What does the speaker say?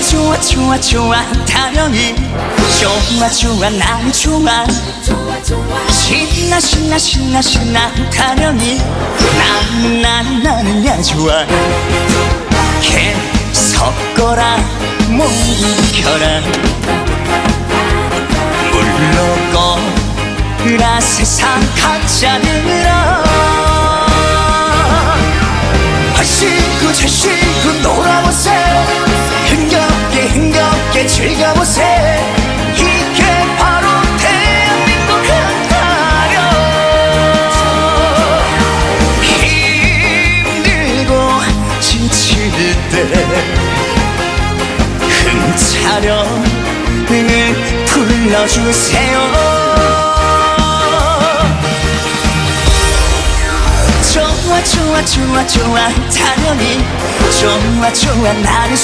좋아 좋아 좋아 좋아 타령이 좋아 좋아 난 좋아. 신나 신나 신나 신나 타령이 나는 나는 나는 야 좋아. 계속 거라 못 이겨라. 물러거라 세상 가짜들 즐겨보세요 이게 바로 대한민국 한타령 힘들고 지칠 때 흥차령을 불러주세요. 좋아 좋아 좋아 좋아 타령이 좋아 좋아 나는